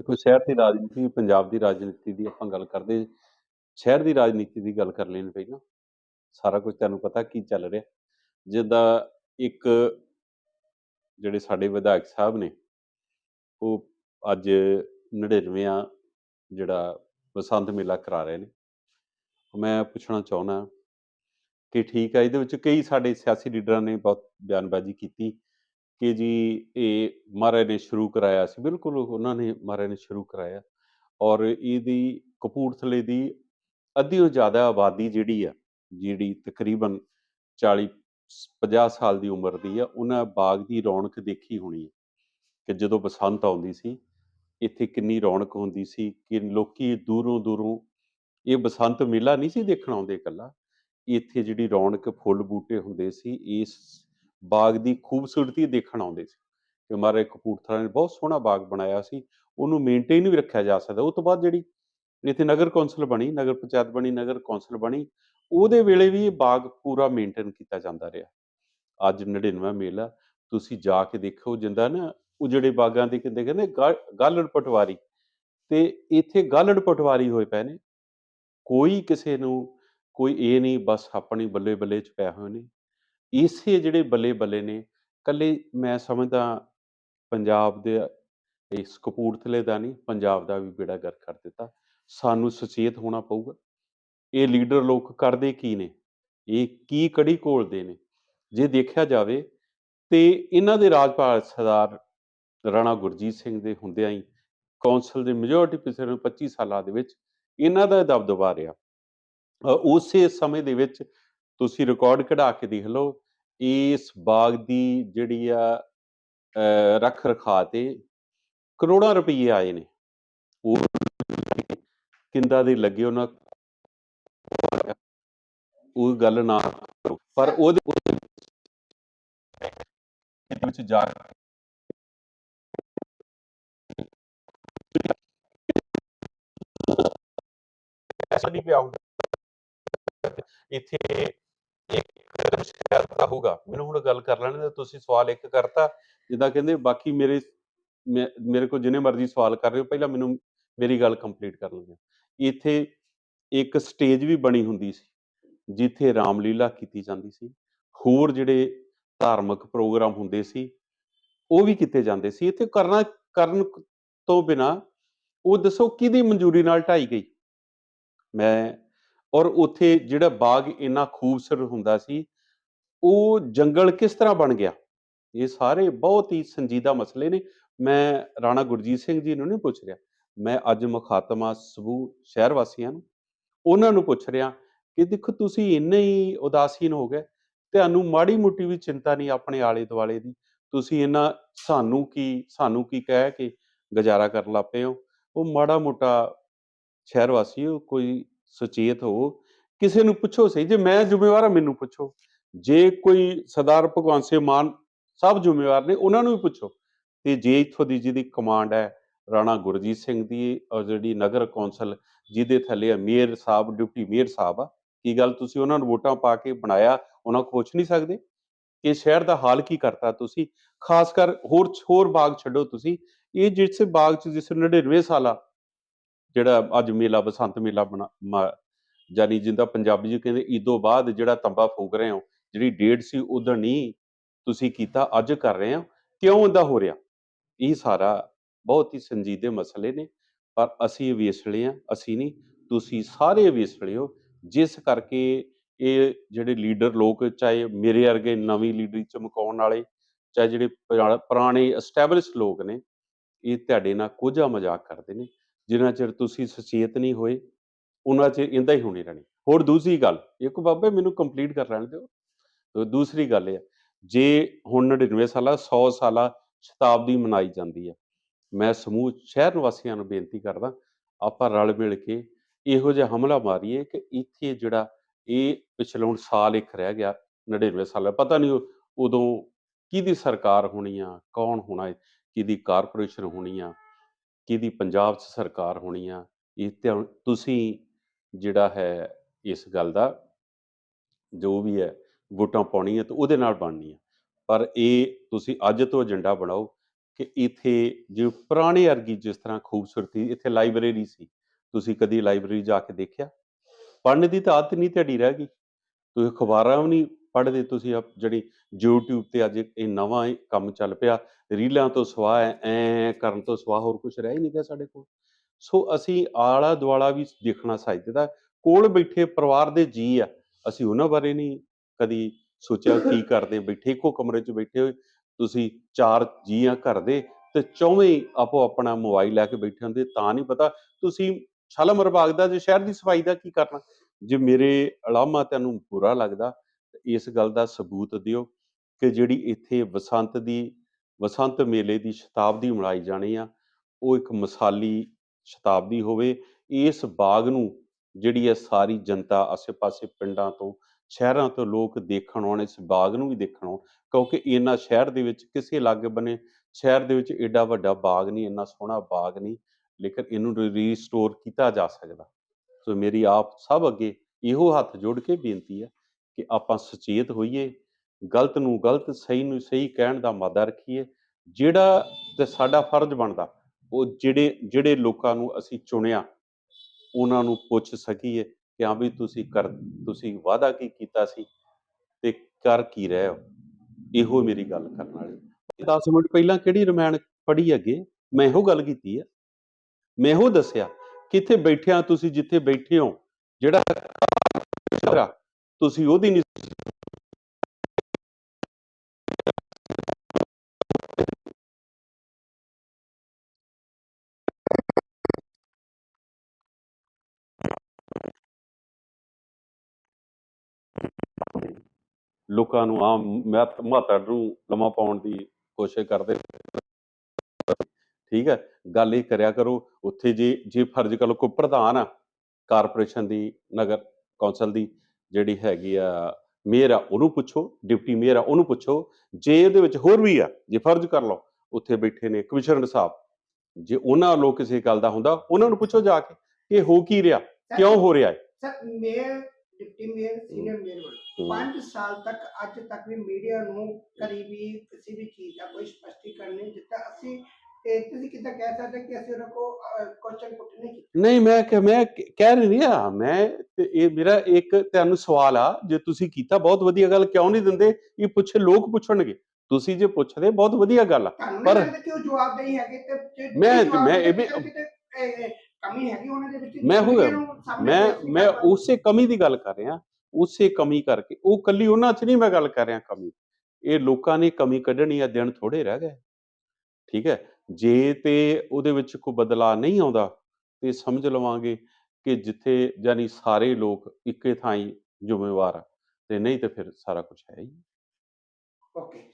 ਦੇਖੋ ਸ਼ਹਿਰ ਦੀ ਰਾਜਨੀਤੀ, ਪੰਜਾਬ ਦੀ ਰਾਜਨੀਤੀ ਦੀ ਆਪਾਂ ਗੱਲ ਕਰਦੇ ਸ਼ਹਿਰ ਦੀ ਰਾਜਨੀਤੀ ਦੀ ਗੱਲ ਕਰ ਲੈਣ ਪਹਿਲਾਂ ਸਾਰਾ ਕੁਝ ਤੁਹਾਨੂੰ ਪਤਾ ਕੀ ਚੱਲ ਰਿਹਾ। ਜਿੱਦਾਂ ਇੱਕ ਜਿਹੜੇ ਸਾਡੇ ਵਿਧਾਇਕ ਸਾਹਿਬ ਨੇ, ਉਹ ਅੱਜ 99ਵਾਂ ਜਿਹੜਾ ਬਸੰਤ ਮੇਲਾ ਕਰਾ ਰਹੇ ਨੇ। ਮੈਂ ਪੁੱਛਣਾ ਚਾਹੁੰਦਾ ਕਿ ਠੀਕ ਹੈ ਇਹਦੇ ਵਿੱਚ ਕਈ ਸਾਡੇ ਸਿਆਸੀ ਲੀਡਰਾਂ ਨੇ ਬਹੁਤ ਬਿਆਨਬਾਜ਼ੀ ਕੀਤੀ। ਕਿ ਜੀ ਇਹ ਮਹਾਰਾਜ ਨੇ ਸ਼ੁਰੂ ਕਰਾਇਆ ਸੀ, ਬਿਲਕੁਲ ਉਹਨਾਂ ਨੇ ਮਹਾਰਾਜ ਨੇ ਸ਼ੁਰੂ ਕਰਾਇਆ ਔਰ ਇਹਦੀ ਕਪੂਰਥਲੇ ਦੀ ਅੱਧੀਓ ਜ਼ਿਆਦਾ ਆਬਾਦੀ ਜਿਹੜੀ ਆ, ਜਿਹੜੀ ਤਕਰੀਬਨ 40 50 ਸਾਲ ਦੀ ਉਮਰ ਦੀ ਆ, ਉਹਨਾਂ ਬਾਗ ਦੀ ਰੌਣਕ ਦੇਖੀ ਹੋਣੀ ਹੈ ਕਿ ਜਦੋਂ ਬਸੰਤ ਆਉਂਦੀ ਸੀ, ਇੱਥੇ ਕਿੰਨੀ ਰੌਣਕ ਹੁੰਦੀ ਸੀ ਕਿ ਲੋਕੀ ਦੂਰੋਂ ਦੂਰੋਂ ਇਹ ਬਸੰਤ ਮੇਲਾ ਨਹੀਂ ਸੀ ਦੇਖਣ ਆਉਂਦੇ ਇਕੱਲਾ, ਇੱਥੇ ਜਿਹੜੀ ਰੌਣਕ ਫੁੱਲ ਬੂਟੇ ਹੁੰਦੇ ਸੀ, ਇਸ ਬਾਗ ਦੀ ਖੂਬਸੂਰਤੀ ਦੇਖਣ ਆਉਂਦੇ ਸੀ ਕਿ ਮਹਾਰਾਜ ਕਪੂਰਥਲਾ ਨੇ ਬਹੁਤ ਸੋਹਣਾ ਬਾਗ ਬਣਾਇਆ ਸੀ, ਉਹਨੂੰ ਮੇਨਟੇਨ ਵੀ ਰੱਖਿਆ ਜਾ ਸਕਦਾ। ਉਹ ਤੋਂ ਬਾਅਦ ਜਿਹੜੀ ਇੱਥੇ ਨਗਰ ਕੌਂਸਲ ਬਣੀ, ਨਗਰ ਪੰਚਾਇਤ ਬਣੀ, ਨਗਰ ਕੌਂਸਲ ਬਣੀ, ਉਹਦੇ ਵੇਲੇ ਵੀ ਇਹ ਬਾਗ ਪੂਰਾ ਮੇਨਟੇਨ ਕੀਤਾ ਜਾਂਦਾ ਰਿਹਾ। ਅੱਜ 99ਵਾਂ ਮੇਲਾ ਤੁਸੀਂ ਜਾ ਕੇ ਦੇਖੋ ਜਿੰਦਾ ਨਾ ਉਜੜੇ ਬਾਗਾਂ ਦੇ ਕਿੰਦੇ ਕਹਿੰਦੇ ਗਾ- ਗਾਲੜ ਪਟਵਾਰੀ। ਤੇ ਇੱਥੇ ਗਾਲੜ ਪਟਵਾਰੀ ਹੋਏ ਪਏ ਨੇ। ਕੋਈ ਕਿਸੇ ਨੂੰ, ਕੋਈ ਇਹ ਨਹੀਂ, ਬਸ ਆਪਣੀ ਬੱਲੇ ਬੱਲੇ ਚ ਪੈ ਹੋਏ ਨੇ। ਇਸੇ ਜਿਹੜੇ ਬੱਲੇ ਬੱਲੇ ਨੇ ਕੱਲੇ ਮੈਂ ਸਮਝਦਾ ਪੰਜਾਬ ਦੇ, ਇਸ ਕਪੂਰਥਲੇ ਦਾ ਨਹੀਂ, ਪੰਜਾਬ ਦਾ ਵੀ ਬੇੜਾ ਗਰਕ ਕਰ ਦਿੱਤਾ। ਸਾਨੂੰ ਸੁਚੇਤ ਹੋਣਾ ਪਊਗਾ। ਇਹ ਲੀਡਰ ਲੋਕ ਕਰਦੇ ਕੀ ਨੇ? ਇਹ ਕੀ ਕੜੀ ਘੋਲਦੇ ਨੇ? ਜੇ ਦੇਖਿਆ ਜਾਵੇ ਤੇ ਇਹਨਾਂ ਦੇ ਰਾਜਪਾਲ ਸਰਦਾਰ ਰਾਣਾ ਗੁਰਜੀਤ ਸਿੰਘ ਦੇ ਹੁੰਦਿਆਂ ਹੀ ਕੌਂਸਲ ਦੇ ਮੈਜੋਰਟੀ ਪਿਛਲੇ 25 ਸਾਲਾਂ ਦੇ ਵਿੱਚ ਇਹਨਾਂ ਦਾ ਦਬਦਬਾ ਰਿਹਾ। ਉਸੇ ਸਮੇਂ ਦੇ ਵਿੱਚ ਤੁਸੀਂ ਰਿਕਾਰਡ ਕਢਾ ਕੇ ਦੇਖ ਲਓ, ਇਸ ਬਾਗ ਦੀ ਜਿਹੜੀ ਆ ਰੱਖ ਰਖਾ ਤੇ ਕਰੋੜਾਂ ਰੁਪਏ ਆਏ ਨੇ। ਉਹ ਕਿੰਦਾ ਦੇ ਲੱਗੇ ਉਹਨਾਂ ਉਹ ਗੱਲ ਨਾ ਕਰੋ। ਪਰ ਉਹਦੇ ਵਿੱਚ ਜਾ ਨਹੀਂ ਪਿਆ ਇੱਥੇ ਇੱਕ ਸ਼ਹਿਰ ਦਾ ਹੋਊਗਾ। ਮੈਨੂੰ ਹੁਣ ਗੱਲ ਕਰ ਲੈਣ ਦੇ, ਤੁਸੀਂ ਸਵਾਲ ਇੱਕ ਕਰਤਾ, ਜਿੱਦਾਂ ਕਹਿੰਦੇ ਬਾਕੀ ਮੇਰੇ ਮੇਰੇ ਕੋਲ ਜਿੰਨੇ ਮਰਜ਼ੀ ਸਵਾਲ ਕਰ ਰਹੇ ਹੋ ਪਹਿਲਾਂ ਮੈਨੂੰ ਮੇਰੀ ਗੱਲ ਕੰਪਲੀਟ ਕਰ ਲੈਂਦੇ ਇੱਥੇ ਇੱਕ ਸਟੇਜ ਵੀ ਬਣੀ ਹੁੰਦੀ ਸੀ, ਜਿੱਥੇ ਰਾਮਲੀਲਾ ਕੀਤੀ ਜਾਂਦੀ ਸੀ। ਹੋਰ ਜਿਹੜੇ ਧਾਰਮਿਕ ਪ੍ਰੋਗਰਾਮ ਹੁੰਦੇ ਸੀ, ਉਹ ਵੀ ਕੀਤੇ ਜਾਂਦੇ ਸੀ। ਇੱਥੇ ਕਰਨਾ, ਕਰਨ ਤੋਂ ਬਿਨਾ ਉਹ ਦੱਸੋ ਕਿਹਦੀ ਮਨਜ਼ੂਰੀ ਨਾਲ ਢਾਈ ਗਈ? ਮੈਂ ਔਰ ਉੱਥੇ ਜਿਹੜਾ ਬਾਗ ਇੰਨਾ ਖੂਬਸੂਰਤ ਹੁੰਦਾ ਸੀ, ਉਹ ਜੰਗਲ ਕਿਸ ਤਰ੍ਹਾਂ ਬਣ ਗਿਆ? ਇਹ ਸਾਰੇ ਬਹੁਤ ਹੀ ਸੰਜੀਦਾ ਮਸਲੇ ਨੇ। ਮੈਂ ਰਾਣਾ ਗੁਰਜੀਤ ਸਿੰਘ ਜੀ ਨੂੰ ਨਹੀਂ ਪੁੱਛ ਰਿਹਾ। ਮੈਂ ਅੱਜ ਮੁਖਾਤਮਾ ਸਬੂ, ਸ਼ਹਿਰ ਵਾਸੀਆਂ ਨੂੰ, ਉਹਨਾਂ ਨੂੰ ਪੁੱਛ ਰਿਹਾ ਕਿ ਦੇਖੋ ਤੁਸੀਂ ਇੰਨੇ ਹੀ ਉਦਾਸੀਨ ਹੋ ਗਏ। ਤੁਹਾਨੂੰ ਮਾੜੀ ਮੋਟੀ ਵੀ ਚਿੰਤਾ ਨਹੀਂ ਆਪਣੇ ਆਲੇ ਦੁਆਲੇ ਦੀ? ਤੁਸੀਂ ਇਹਨਾਂ ਸਾਨੂੰ ਕੀ ਸਾਨੂੰ ਕੀ ਕਹਿ ਕੇ ਗੁਜ਼ਾਰਾ ਕਰਨ ਲੱਗ ਪਏ ਹੋ? ਉਹ ਮਾੜਾ ਮੋਟਾ ਸ਼ਹਿਰ ਵਾਸੀਓ, ਕੋਈ ਸੁਚੇਤ ਹੋ, ਕਿਸੇ ਨੂੰ ਪੁੱਛੋ ਸਹੀ, ਜੇ ਮੈਂ ਜ਼ਿੰਮੇਵਾਰ ਹਾਂ, ਮੈਨੂੰ ਪੁੱਛੋ। ਜੇ ਕੋਈ ਸਰਦਾਰ ਭਗਵੰਤ ਸਿੰਘ ਮਾਨ ਸਭ ਜ਼ਿੰਮੇਵਾਰ ਨੇ, ਉਹਨਾਂ ਨੂੰ ਵੀ ਪੁੱਛੋ। ਤੇ ਜੇ ਇੱਥੋਂ ਦੀ ਜਿਹਦੀ ਕਮਾਂਡ ਹੈ, ਰਾਣਾ ਗੁਰਜੀਤ ਸਿੰਘ ਦੀ ਔਰ ਜਿਹੜੀ ਨਗਰ ਕੌਂਸਲ, ਜਿਹਦੇ ਥੱਲੇ ਆ ਮੇਅਰ ਸਾਹਿਬ, ਡਿਪਟੀ ਮੇਅਰ ਸਾਹਿਬ ਆ, ਕੀ ਗੱਲ ਤੁਸੀਂ ਉਹਨਾਂ ਨੂੰ ਵੋਟਾਂ ਪਾ ਕੇ ਬਣਾਇਆ, ਉਹਨਾਂ ਨੂੰ ਪੁੱਛ ਨਹੀਂ ਸਕਦੇ? ਕਿ ਸ਼ਹਿਰ ਦਾ ਹਾਲ ਕੀ ਕਰਤਾ ਤੁਸੀਂ? ਖਾਸ ਕਰ ਹੋਰ ਹੋਰ ਬਾਗ ਛੱਡੋ ਤੁਸੀਂ। ਇਹ ਜਿਸ ਬਾਗ ਚ, ਜਿਸ 99 ਸਾਲਾ ਜਿਹੜਾ ਅੱਜ ਮੇਲਾ ਬਸੰਤ ਮੇਲਾ ਬਣਾ ਮਾ- ਜਾਨੀ ਜਿੰਦਾ ਪੰਜਾਬੀ ਜੀ ਕਹਿੰਦੇ ਈਦੋਂ ਬਾਅਦ ਜਿਹੜਾ ਤੰਬਾ ਫੂਕ ਰਹੇ ਹੋ, ਜਿਹੜੀ ਡੇਟ ਸੀ ਉਦੋਂ ਨਹੀਂ ਤੁਸੀਂ ਕੀਤਾ, ਅੱਜ ਕਰ ਰਹੇ ਹੋ, ਕਿਉਂ ਇਦਾਂ ਹੋ ਰਿਹਾ? ਇਹ ਸਾਰਾ ਬਹੁਤ ਹੀ ਸੰਜੀਦੇ ਮਸਲੇ ਨੇ, ਪਰ ਅਸੀਂ ਵੇਸਲੇ ਆ ਅਸੀਂ ਨਹੀਂ, ਤੁਸੀਂ ਸਾਰੇ ਵੇਸਲੇ ਹੋ, ਜਿਸ ਕਰਕੇ ਇਹ ਜਿਹੜੇ ਲੀਡਰ ਲੋਕ ਚਾਹੇ ਮੇਰੇ ਵਰਗੇ ਨਵੀਂ ਲੀਡਰੀ ਚਮਕਾਉਣ ਵਾਲੇ, ਚਾਹੇ ਜਿਹੜੇ ਪੁਰਾ- ਪੁਰਾਣੇ ਐਸਟੈਬਲਿਸ਼ ਲੋਕ ਨੇ, ਇਹ ਤੁਹਾਡੇ ਨਾਲ ਕੋਝਾ ਮਜ਼ਾਕ ਕਰਦੇ ਨੇ ਜਿੰਨਾ ਚਿਰ ਤੁਸੀਂ ਸੁਚੇਤ ਨਹੀਂ ਹੋਏ ਉਹਨਾਂ ਚਿਰ ਇੰਦਾ ਹੀ ਹੋਣੀ ਰਹਿਣੀ। ਹੋਰ ਦੂਸਰੀ ਗੱਲ ਇੱਕ ਬਾਬੇ ਮੈਨੂੰ ਕੰਪਲੀਟ ਕਰ ਲੈਣ ਦਿਓ। ਤੇ ਦੂਸਰੀ ਗੱਲ ਇਹ ਆ, ਜੇ ਹੁਣ 99 ਸਾਲਾ 100 ਸਾਲਾ ਸ਼ਤਾਬਦੀ ਮਨਾਈ ਜਾਂਦੀ ਆ ਮੈਂ ਸਮੂਹ ਸ਼ਹਿਰ ਨਿਵਾਸੀਆਂ ਨੂੰ ਬੇਨਤੀ ਕਰਦਾ ਆਪਾਂ ਰਲ ਮਿਲ ਕੇ ਇਹੋ ਜਿਹਾ ਹਮਲਾ ਮਾਰੀਏ ਕਿ ਇੱਥੇ ਜਿਹੜਾ ਇਹ ਪਿਛਲੇ ਹੁਣ ਸਾਲ ਇੱਕ ਰਹਿ ਗਿਆ 99 ਸਾਲ ਪਤਾ ਨਹੀਂ ਉਹ- ਉਦੋਂ ਕਿਹਦੀ ਸਰਕਾਰ ਹੋਣੀ ਆ ਕੌਣ ਹੋਣਾ ਕਿਹਦੀ ਕਾਰਪੋਰੇਸ਼ਨ ਹੋਣੀ ਆ ਕਿਹਦੀ ਪੰਜਾਬ 'ਚ ਸਰਕਾਰ ਹੋਣੀ ਆ, ਇਹ ਤੇ ਤੁਸੀਂ ਜਿਹੜਾ ਹੈ ਇਸ ਗੱਲ ਦਾ ਜੋ ਵੀ ਹੈ ਵੋਟਾਂ ਪਾਉਣੀਆਂ ਹੈ ਤਾਂ ਉਹਦੇ ਨਾਲ ਬਣਨੀ ਹੈ ਪਰ ਇਹ ਤੁਸੀਂ ਅੱਜ ਤੋਂ ਏਜੰਡਾ ਬਣਾਓ ਕਿ ਇੱਥੇ ਜੋ ਪੁਰਾਣੇ ਅਰਗੀ ਜਿਸ ਤਰ੍ਹਾਂ ਖੂਬਸੂਰਤੀ ਇੱਥੇ ਲਾਇਬ੍ਰੇਰੀ ਸੀ, ਤੁਸੀਂ ਕਦੀ ਲਾਇਬ੍ਰੇਰੀ ਜਾ ਕੇ ਦੇਖਿਆ? ਪੜ੍ਹਨ ਦੀ ਤਾਂ ਆਦਤ ਨਹੀਂ ਤੁਹਾਡੀ ਰਹਿ ਗਈ। ਤੁਸੀਂ ਅਖਬਾਰਾਂ ਵੀ ਨਹੀਂ ਪੜ੍ਹਦੇ ਤੁਸੀਂ ਜਿਹੜੀ YouTube ਤੇ ਅੱਜ ਇਹ ਨਵਾਂ ਕੰਮ ਚੱਲ ਪਿਆ ਰੀਲਾਂ ਤੋਂ ਸਿਵਾ ਐ ਕਰਨ ਤੋਂ ਸਿਵਾ ਹੋਰ ਕੁਝ ਰਹਿ ਹੀ ਨਹੀਂ ਗਿਆ ਸਾਡੇ ਕੋਲ। ਸੋ ਅਸੀਂ ਆਲਾ ਦੁਆਲਾ ਵੀ ਦੇਖਣਾ ਚਾਹੀਦਾ ਦਾ ਕੋਲ ਬੈਠੇ ਪਰਿਵਾਰ ਦੇ ਜੀ ਆ ਅਸੀਂ ਉਹਨਾਂ ਬਾਰੇ ਨਹੀਂ ਕਦੀ ਸੋਚਿਆ ਕੀ ਕਰਦੇ ਬੈਠੇ ਇੱਕੋ ਕਮਰੇ 'ਚ ਬੈਠੇ ਹੋਏ ਤੁਸੀਂ ਚਾਰ ਜੀ ਆ ਘਰ ਦੇ ਤੇ ਚੌਵੇਂ ਆਪੋ ਆਪਣਾ ਮੋਬਾਈਲ ਲੈ ਕੇ ਬੈਠੇ ਹੁੰਦੇ ਤਾਂ ਨਹੀਂ ਪਤਾ ਤੁਸੀਂ ਸ਼ਾਲਮਰ ਬਾਗ ਦਾ ਜੇ ਸ਼ਹਿਰ ਦੀ ਸਫ਼ਾਈ ਦਾ ਕੀ ਕਰਨਾ। ਜੇ ਮੇਰੇ ਅਲਾਮਾ ਤੈਨੂੰ ਬੁਰਾ ਲੱਗਦਾ ਇਸ ਗੱਲ ਦਾ ਸਬੂਤ ਦਿਓ ਕਿ ਜਿਹੜੀ ਇੱਥੇ ਬਸੰਤ ਦੀ ਬਸੰਤ ਮੇਲੇ ਦੀ ਸ਼ਤਾਬਦੀ ਮਨਾਈ ਜਾਣੀ ਆ, ਉਹ ਇੱਕ ਮਿਸਾਲੀ ਸ਼ਤਾਬਦੀ ਹੋਵੇ। ਇਸ ਬਾਗ ਨੂੰ ਜਿਹੜੀ ਹੈ ਸਾਰੀ ਜਨਤਾ ਆਸੇ-ਪਾਸੇ ਪਿੰਡਾਂ ਤੋਂ, ਸ਼ਹਿਰਾਂ ਤੋਂ ਲੋਕ ਦੇਖਣ ਆਉਣ, ਇਸ ਬਾਗ ਨੂੰ ਵੀ ਦੇਖਣ ਆਉਣ, ਕਿਉਂਕਿ ਇਹਨਾਂ ਸ਼ਹਿਰ ਦੇ ਵਿੱਚ ਕਿਸੇ ਲਾਗੇ ਬਨੇ ਸ਼ਹਿਰ ਦੇ ਵਿੱਚ ਏਡਾ ਵੱਡਾ ਬਾਗ ਨਹੀਂ, ਇੰਨਾ ਸੋਹਣਾ ਬਾਗ ਨਹੀਂ, ਲੇਕਿਨ ਇਹਨੂੰ ਰੀਸਟੋਰ ਕੀਤਾ ਜਾ ਸਕਦਾ। ਸੋ ਮੇਰੀ ਆਪ ਸਭ ਅੱਗੇ ਇਹੋ ਹੱਥ ਜੋੜ ਕੇ ਬੇਨਤੀ ਹੈ ਕਿ ਆਪਾਂ ਸੁਚੇਤ ਹੋਈਏ, ਗਲਤ ਨੂੰ ਗਲਤ, ਸਹੀ ਨੂੰ ਸਹੀ ਕਹਿਣ ਦਾ ਮਾਦਾ ਰੱਖੀਏ, ਜਿਹੜਾ ਤੇ ਸਾਡਾ ਫਰਜ਼ ਬਣਦਾ, ਉਹ ਜਿਹੜੇ ਜਿਹੜੇ ਲੋਕਾਂ ਨੂੰ ਅਸੀਂ ਚੁਣਿਆ, ਉਹਨਾਂ ਨੂੰ ਪੁੱਛ ਸਕੀਏ ਕਿ ਹਾਂ ਵੀ ਤੁਸੀਂ ਕਰ, ਤੁਸੀਂ ਵਾਅਦਾ ਕੀ ਕੀਤਾ ਸੀ ਤੇ ਕਰ ਕੀ ਰਹੇ ਹੋ? ਇਹੋ ਮੇਰੀ ਗੱਲ ਕਰਨ ਵਾਲੀ। 10 ਮਿੰਟ ਪਹਿਲਾਂ ਕਿਹੜੀ ਰਮਾਇਣ ਪੜ੍ਹੀ ਅੱਗੇ ਮੈਂ ਇਹੋ ਗੱਲ ਕੀਤੀ ਆ। ਮੈਂ ਇਹੋ ਦੱਸਿਆ, ਕਿੱਥੇ ਬੈਠਿਆਂ ਤੁਸੀਂ ਜਿੱਥੇ ਬੈਠੇ ਹੋ, ਜਿਹੜਾ ਤੁਸੀਂ ਉਹਦੀ ਨਹੀਂ ਲੋਕਾਂ ਨੂੰ ਆਮ ਮਹੱਤਵ ਨੂੰ ਲਮਾ ਪਾਉਣ ਦੀ ਕੋਸ਼ਿਸ਼ ਕਰਦੇ ਠੀਕ ਹੈ, ਗੱਲ ਇਹ ਕਰਿਆ ਕਰੋ, ਉੱਥੇ ਜੇ ਜੇ ਫਰਜ਼ ਕਰ ਲਓ ਕੋਈ ਪ੍ਰਧਾਨ ਆ, ਕਾਰਪੋਰੇਸ਼ਨ ਦੀ, ਨਗਰ ਕੌਂਸਲ ਦੀ ਜਿਹੜੀ ਹੈਗੀ ਆ ਮੇਅਰ ਆ ਉਹਨੂੰ ਪੁੱਛੋ ਡਿਪਟੀ ਮੇਅਰ ਆ ਉਹਨੂੰ ਪੁੱਛੋ ਜੇ ਇਹਦੇ ਵਿੱਚ ਹੋਰ ਵੀ ਆ ਜੇ ਫਰਜ਼ ਕਰ ਲਓ ਉੱਥੇ ਬੈਠੇ ਨੇ ਕਮਿਸ਼ਨਰ ਸਾਹਿਬ ਜੇ ਉਹਨਾਂ ਵੱਲੋਂ ਕਿਸੇ ਗੱਲ ਦਾ ਹੁੰਦਾ ਉਹਨਾਂ ਨੂੰ ਪੁੱਛੋ ਜਾ ਕੇ ਕਿ ਇਹ ਹੋ ਕੀ ਰਿਹਾ ਕਿਉਂ ਹੋ ਰਿਹਾ ਹੈ? Sir mayor deputy mayor senior mayor ਵੱਲੋਂ ਹਮ, 5 ਸਾਲ ਤੱਕ ਅੱਜ ਤੱਕ ਵੀ ਮੀਡੀਆ ਨੂੰ ਵੀ ਕਿਸੇ ਵੀ ਚੀਜ਼ ਦਾ ਕੋਈ ਸਪਸ਼ਟੀਕਰਨ ਨਹੀਂ ਦਿੱਤਾ ਅਸੀਂ ਤੇ ਤੁਸੀਂ ਕਿੱਦਾਂ ਕਹਿ ਸਕਦੇ ਕਿ ਅਸੀਂ ਉਹਨਾਂ ਕੋ ਕੁਐਸਚਨ ਪੁੱਟ ਨਹੀਂ ਕੀਤਾ। ਨਹੀਂ ਮੈਂ ਕਿ ਮੈਂ ਕਹਿ ਨਹੀਂ ਰਿਹਾ ਮੈਂ ਤੇ ਇਹ ਮੇਰਾ ਇੱਕ ਤੁਹਾਨੂੰ ਸਵਾਲ ਆ ਜੇ ਤੁਸੀਂ ਕੀਤਾ ਬਹੁਤ ਵਧੀਆ ਗੱਲ ਕਿਉਂ ਨਹੀਂ ਦਿੰਦੇ? ਇਹ ਪੁੱਛੇ ਲੋਕ ਪੁੱਛਣਗੇ। ਤੁਸੀਂ ਜੇ ਪੁੱਛਦੇ ਬਹੁਤ ਵਧੀਆ ਗੱਲ ਆ। ਪਰ- ਜਵਾਬ ਨਹੀਂ ਹੈਗੇ ਤੇ ਮੈਂ- ਮੈਂ ਇਹ ਵੀ- ਕਮੀ ਹੈਗੀ ਉਹਨਾਂ ਦੇ ਵਿੱਚ ਮੈਂ ਹੋ- media ਨੂੰ ਸਾਹਮਣੇ ਮੈਂ ਮੈਂ। ਉਸੇ ਕਮੀ ਦੀ ਗੱਲ ਕਰ ਰਿਹਾ ਉਸੇ ਕਮੀ ਕਰਕੇ। ਉਹ ਕੱਲੀ ਉਹਨਾਂ 'ਚ ਨਹੀਂ ਮੈਂ ਗੱਲ ਕਰ ਰਿਹਾ ਕਮੀ। ਇਹ ਲੋਕਾਂ ਨੇ ਕਮੀ ਕੱਢਣੀ ਆ ਦਿਨ ਥੋੜੇ ਰਹਿ ਗਏ। ਠੀਕ ਹੈ? ਜੇ ਤੇ ਉਹਦੇ ਵਿੱਚ ਕੋਈ ਬਦਲਾਅ ਨਹੀਂ ਆਉਂਦਾ ਤੇ ਸਮਝ ਲਵਾਂਗੇ ਕਿ ਜਿੱਥੇ ਯਾਨੀ ਸਾਰੇ ਲੋਕ ਇੱਕੇ ਥਾਂ ਹੀ ਜ਼ਿੰਮੇਵਾਰ ਆ ਤੇ ਨਹੀਂ ਤੇ ਫਿਰ ਸਾਰਾ ਕੁਝ ਹੈ ਹੀ ਓਕੇ।